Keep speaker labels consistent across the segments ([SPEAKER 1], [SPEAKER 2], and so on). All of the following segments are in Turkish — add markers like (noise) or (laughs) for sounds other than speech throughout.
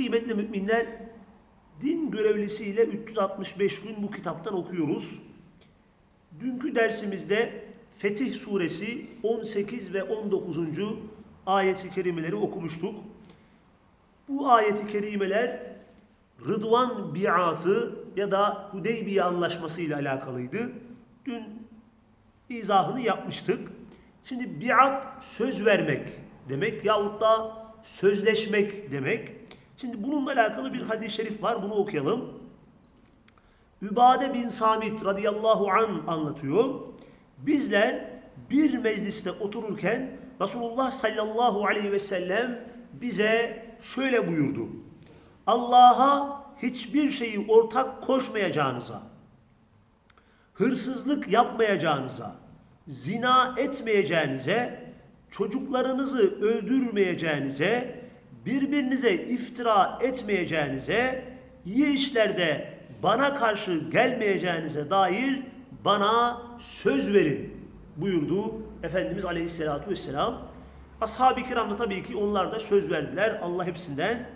[SPEAKER 1] Kıymetli müminler, din görevlisiyle 365 gün bu kitaptan okuyoruz. Dünkü dersimizde Fetih Suresi 18 ve 19. ayeti kerimeleri okumuştuk. Bu ayeti kerimeler Rıdvan biatı ya da Hudeybiye anlaşması ile alakalıydı. Dün izahını yapmıştık. Şimdi biat söz vermek demek yahut da sözleşmek demek. Şimdi bununla alakalı bir hadis-i şerif var. Bunu okuyalım. Übade bin Samit radıyallahu an anlatıyor. Bizler bir mecliste otururken Resulullah sallallahu aleyhi ve sellem bize şöyle buyurdu. Allah'a hiçbir şeyi ortak koşmayacağınıza, hırsızlık yapmayacağınıza, zina etmeyeceğinize, çocuklarınızı öldürmeyeceğinize, birbirinize iftira etmeyeceğinize, iyi işlerde bana karşı gelmeyeceğinize dair bana söz verin buyurdu Efendimiz Aleyhisselatü Vesselam. Ashab-ı kiram da tabii ki onlar da söz verdiler. Allah hepsinden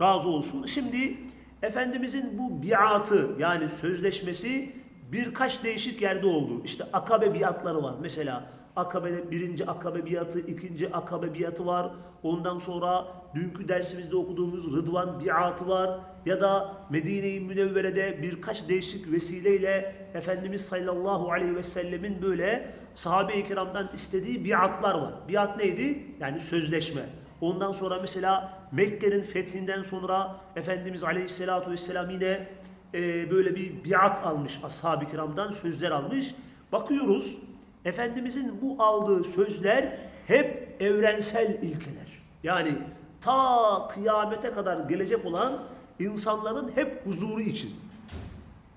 [SPEAKER 1] razı olsun. Şimdi Efendimizin bu biatı yani sözleşmesi birkaç değişik yerde oldu. İşte akabe biatları var. Mesela Akabe'de birinci akabe biatı, ikinci akabe biatı var. Ondan sonra dünkü dersimizde okuduğumuz Rıdvan biatı var. Ya da Medine-i Münevvere'de birkaç değişik vesileyle Efendimiz sallallahu aleyhi ve sellemin böyle sahabe-i kiramdan istediği biatlar var. Biat neydi? Yani sözleşme. Ondan sonra mesela Mekke'nin fethinden sonra Efendimiz aleyhissalatu vesselam yine e, böyle bir biat almış ashab-ı kiramdan sözler almış. Bakıyoruz Efendimizin bu aldığı sözler hep evrensel ilkeler. Yani ta kıyamete kadar gelecek olan insanların hep huzuru için.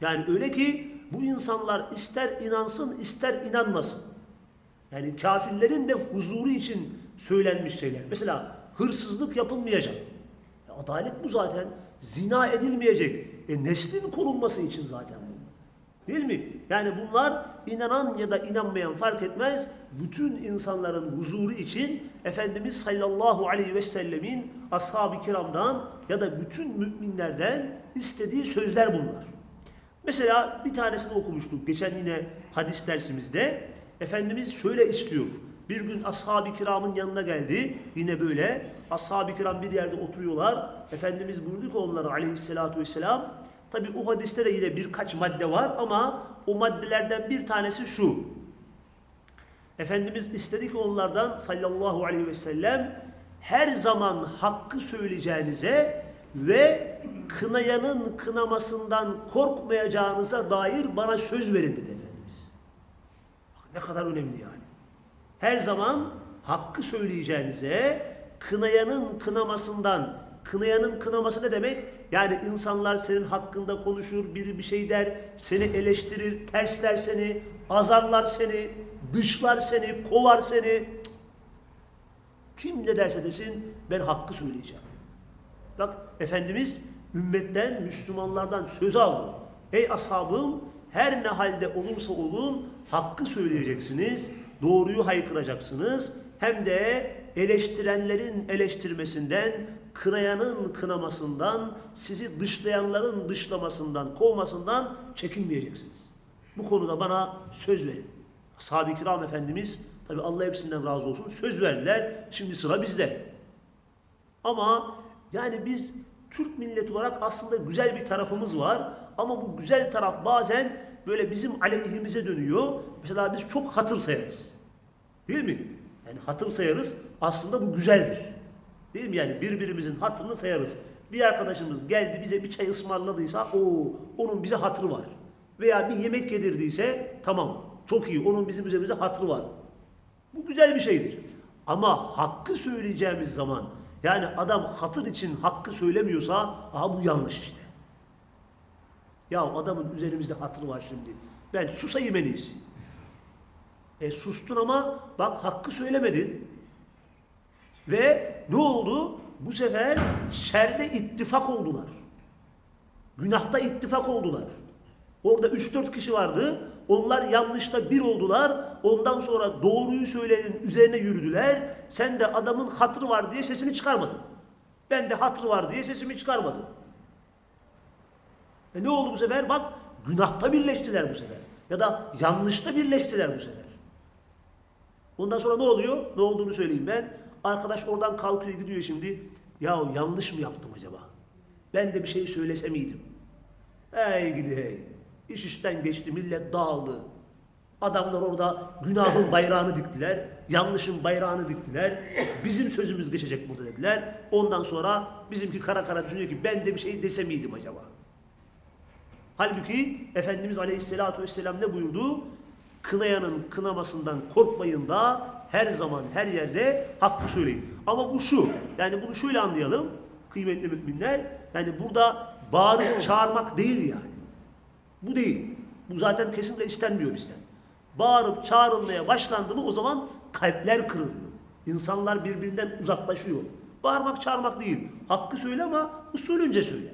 [SPEAKER 1] Yani öyle ki bu insanlar ister inansın ister inanmasın. Yani kafirlerin de huzuru için söylenmiş şeyler. Mesela hırsızlık yapılmayacak. E, adalet bu zaten. Zina edilmeyecek. E neslin korunması için zaten bu. Değil mi? Yani bunlar inanan ya da inanmayan fark etmez. Bütün insanların huzuru için Efendimiz sallallahu aleyhi ve sellemin ashab-ı kiramdan ya da bütün müminlerden istediği sözler bunlar. Mesela bir tanesini okumuştuk geçen yine hadis dersimizde. Efendimiz şöyle istiyor. Bir gün ashab-ı kiramın yanına geldi. Yine böyle ashab-ı kiram bir yerde oturuyorlar. Efendimiz buyurdu ki onlara aleyhissalatu vesselam Tabi o hadiste de yine birkaç madde var ama o maddelerden bir tanesi şu. Efendimiz istedi ki onlardan sallallahu aleyhi ve sellem her zaman hakkı söyleyeceğinize ve kınayanın kınamasından korkmayacağınıza dair bana söz verin dedi Efendimiz. Ne kadar önemli yani. Her zaman hakkı söyleyeceğinize, kınayanın kınamasından, kınayanın kınaması ne demek? Yani insanlar senin hakkında konuşur, biri bir şey der, seni eleştirir, tersler seni, azarlar seni, dışlar seni, kovar seni. Kim ne derse desin ben hakkı söyleyeceğim. Bak Efendimiz ümmetten, Müslümanlardan söz aldı. Ey ashabım her ne halde olursa olun hakkı söyleyeceksiniz, doğruyu haykıracaksınız. Hem de eleştirenlerin eleştirmesinden, kınayanın kınamasından, sizi dışlayanların dışlamasından, kovmasından çekinmeyeceksiniz. Bu konuda bana söz verin. Ashab-ı kiram Efendimiz, tabi Allah hepsinden razı olsun, söz verdiler. Şimdi sıra bizde. Ama yani biz Türk milleti olarak aslında güzel bir tarafımız var. Ama bu güzel taraf bazen böyle bizim aleyhimize dönüyor. Mesela biz çok hatır sayarız. Değil mi? Yani hatır sayarız. Aslında bu güzeldir. Değil mi? Yani birbirimizin hatırını sayarız. Bir arkadaşımız geldi bize bir çay ısmarladıysa o onun bize hatırı var. Veya bir yemek yedirdiyse tamam çok iyi onun bizim üzerimize hatırı var. Bu güzel bir şeydir. Ama hakkı söyleyeceğimiz zaman Yani adam hatır için hakkı söylemiyorsa aha bu yanlış işte. Ya adamın üzerimizde hatırı var şimdi. Ben susayım en iyisi. E sustun ama bak hakkı söylemedin. Ve ne oldu? Bu sefer şerde ittifak oldular. Günahta ittifak oldular. Orada 3-4 kişi vardı. Onlar yanlışta bir oldular. Ondan sonra doğruyu söyleyenin üzerine yürüdüler. Sen de adamın hatırı var diye sesini çıkarmadın. Ben de hatırı var diye sesimi çıkarmadım. E ne oldu bu sefer? Bak günahta birleştiler bu sefer. Ya da yanlışta birleştiler bu sefer. Ondan sonra ne oluyor? Ne olduğunu söyleyeyim ben. Arkadaş oradan kalkıyor gidiyor şimdi. Ya yanlış mı yaptım acaba? Ben de bir şey söylese miydim? Hey gidi hey. İş işten geçti, millet dağıldı. Adamlar orada günahın bayrağını diktiler, yanlışın bayrağını diktiler. Bizim sözümüz geçecek burada dediler. Ondan sonra bizimki kara kara düşünüyor ki ben de bir şey dese miydim acaba? Halbuki Efendimiz Aleyhisselatü Vesselam ne buyurdu? Kınayanın kınamasından korkmayın da her zaman her yerde hakkı söyleyin. Ama bu şu, yani bunu şöyle anlayalım kıymetli müminler. Yani burada bağırıp çağırmak değil yani. Bu değil. Bu zaten kesinlikle istenmiyor bizden. Bağırıp çağrılmaya başlandı mı o zaman kalpler kırılıyor. İnsanlar birbirinden uzaklaşıyor. Bağırmak çağırmak değil. Hakkı söyle ama usulünce söyle.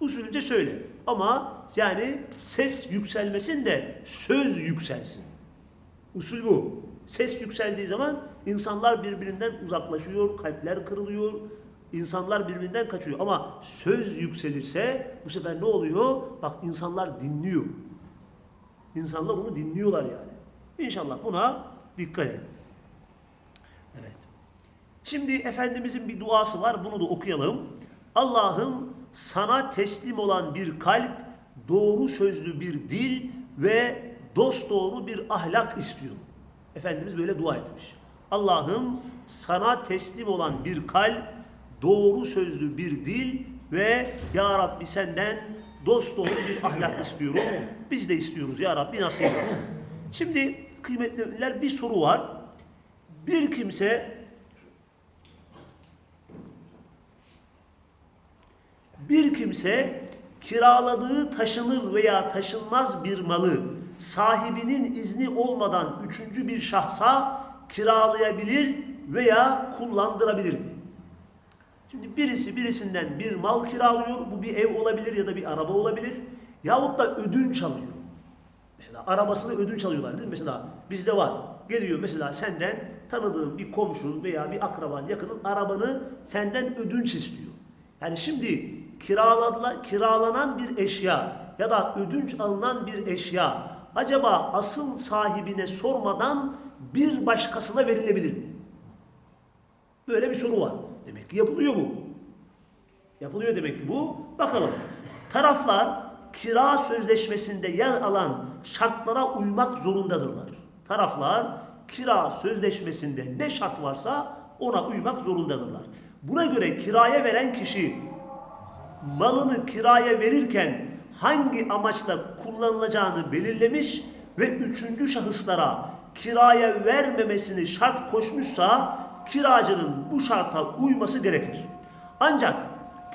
[SPEAKER 1] Usulünce söyle. Ama yani ses yükselmesin de söz yükselsin. Usul bu. Ses yükseldiği zaman insanlar birbirinden uzaklaşıyor, kalpler kırılıyor, insanlar birbirinden kaçıyor. Ama söz yükselirse bu sefer ne oluyor? Bak insanlar dinliyor. İnsanlar bunu dinliyorlar yani. İnşallah buna dikkat edin. Evet. Şimdi Efendimizin bir duası var. Bunu da okuyalım. Allah'ım sana teslim olan bir kalp, doğru sözlü bir dil ve dost doğru bir ahlak istiyorum. Efendimiz böyle dua etmiş. Allah'ım sana teslim olan bir kalp, doğru sözlü bir dil ve Ya Rabbi senden dost doğru bir ahlak istiyorum. Biz de istiyoruz Ya Rabbi nasip. Şimdi kıymetliler bir soru var. Bir kimse bir kimse kiraladığı taşınır veya taşınmaz bir malı sahibinin izni olmadan üçüncü bir şahsa kiralayabilir veya kullandırabilir mi? Şimdi birisi birisinden bir mal kiralıyor. Bu bir ev olabilir ya da bir araba olabilir. Yahut da ödünç alıyor. Mesela arabasını ödünç alıyorlar değil mi? Mesela bizde var. Geliyor mesela senden tanıdığın bir komşun veya bir akraban yakının arabanı senden ödünç istiyor. Yani şimdi kiraladılar, kiralanan bir eşya ya da ödünç alınan bir eşya acaba asıl sahibine sormadan bir başkasına verilebilir mi? Böyle bir soru var. Demek ki yapılıyor bu. Yapılıyor demek ki bu. Bakalım. Taraflar kira sözleşmesinde yer alan şartlara uymak zorundadırlar. Taraflar kira sözleşmesinde ne şart varsa ona uymak zorundadırlar. Buna göre kiraya veren kişi malını kiraya verirken hangi amaçla kullanılacağını belirlemiş ve üçüncü şahıslara kiraya vermemesini şart koşmuşsa kiracının bu şarta uyması gerekir. Ancak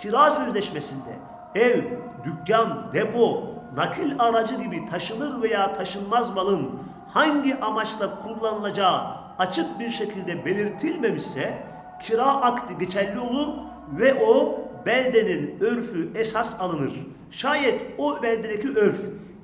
[SPEAKER 1] kira sözleşmesinde ev, dükkan, depo, nakil aracı gibi taşınır veya taşınmaz malın hangi amaçla kullanılacağı açık bir şekilde belirtilmemişse kira akdi geçerli olur ve o beldenin örfü esas alınır. Şayet o beldedeki örf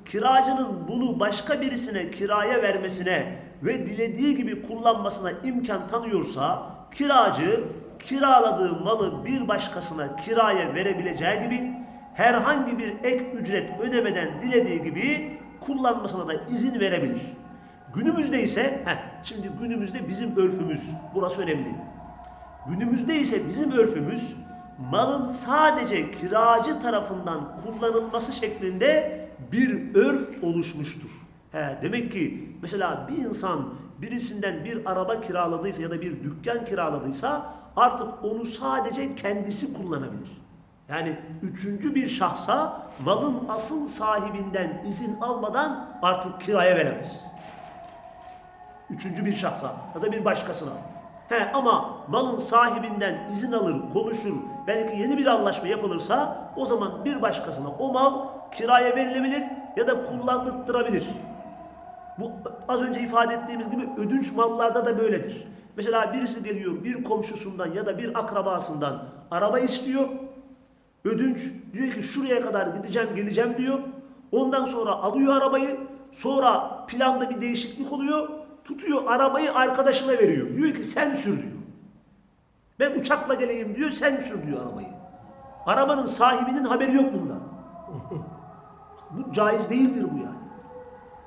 [SPEAKER 1] kiracının bunu başka birisine kiraya vermesine ve dilediği gibi kullanmasına imkan tanıyorsa kiracı kiraladığı malı bir başkasına kiraya verebileceği gibi herhangi bir ek ücret ödemeden dilediği gibi kullanmasına da izin verebilir. Günümüzde ise, heh, şimdi günümüzde bizim örfümüz, burası önemli. Günümüzde ise bizim örfümüz malın sadece kiracı tarafından kullanılması şeklinde bir örf oluşmuştur. He, demek ki mesela bir insan birisinden bir araba kiraladıysa ya da bir dükkan kiraladıysa artık onu sadece kendisi kullanabilir. Yani üçüncü bir şahsa malın asıl sahibinden izin almadan artık kiraya veremez. Üçüncü bir şahsa ya da bir başkasına. He ama malın sahibinden izin alır, konuşur, belki yeni bir anlaşma yapılırsa o zaman bir başkasına o mal kiraya verilebilir ya da kullandırtırabilir. Bu az önce ifade ettiğimiz gibi ödünç mallarda da böyledir. Mesela birisi geliyor bir komşusundan ya da bir akrabasından araba istiyor. Ödünç diyor ki şuraya kadar gideceğim geleceğim diyor. Ondan sonra alıyor arabayı. Sonra planda bir değişiklik oluyor. Tutuyor arabayı arkadaşına veriyor. Diyor ki sen sür diyor. Ben uçakla geleyim diyor sen sür diyor arabayı. Arabanın sahibinin haberi yok bundan. (laughs) Bu caiz değildir bu yani.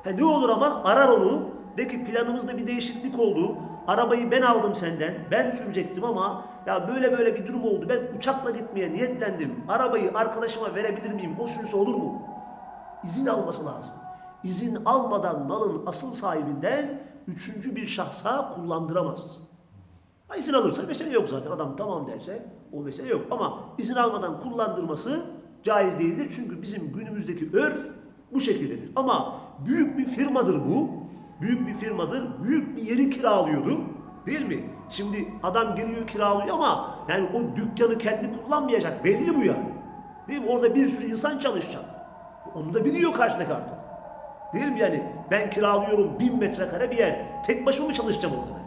[SPEAKER 1] Ha, ne olur ama arar onu. De ki planımızda bir değişiklik oldu. Arabayı ben aldım senden. Ben sürecektim ama ya böyle böyle bir durum oldu. Ben uçakla gitmeye niyetlendim. Arabayı arkadaşıma verebilir miyim? O sürse olur mu? İzin alması lazım. İzin almadan malın asıl sahibinden üçüncü bir şahsa kullandıramaz. Ha, izin alırsa mesele yok zaten. Adam tamam derse o mesele yok. Ama izin almadan kullandırması caiz değildir. Çünkü bizim günümüzdeki örf bu şekildedir. Ama büyük bir firmadır bu. Büyük bir firmadır. Büyük bir yeri kiralıyordur. Değil mi? Şimdi adam geliyor kiralıyor ama yani o dükkanı kendi kullanmayacak. Belli bu yani. Değil mi? Orada bir sürü insan çalışacak. Onu da biliyor karşıdaki artık. Değil mi yani? Ben kiralıyorum bin metrekare bir yer. Tek başıma mı çalışacağım orada?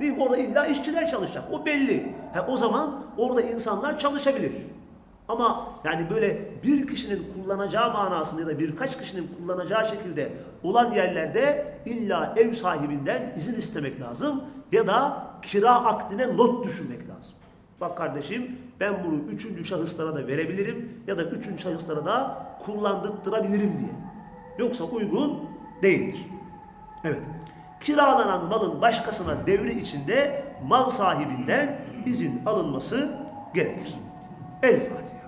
[SPEAKER 1] Değil mi? Orada illa işçiler çalışacak. O belli. Ha, o zaman orada insanlar çalışabilir. Ama yani böyle bir kişinin kullanacağı manasında ya da birkaç kişinin kullanacağı şekilde olan yerlerde illa ev sahibinden izin istemek lazım ya da kira akdine not düşürmek lazım. Bak kardeşim ben bunu üçüncü şahıslara da verebilirim ya da üçüncü şahıslara da kullandırtırabilirim diye. Yoksa uygun değildir. Evet. Kiralanan malın başkasına devri içinde mal sahibinden izin alınması gerekir. El Fatiha.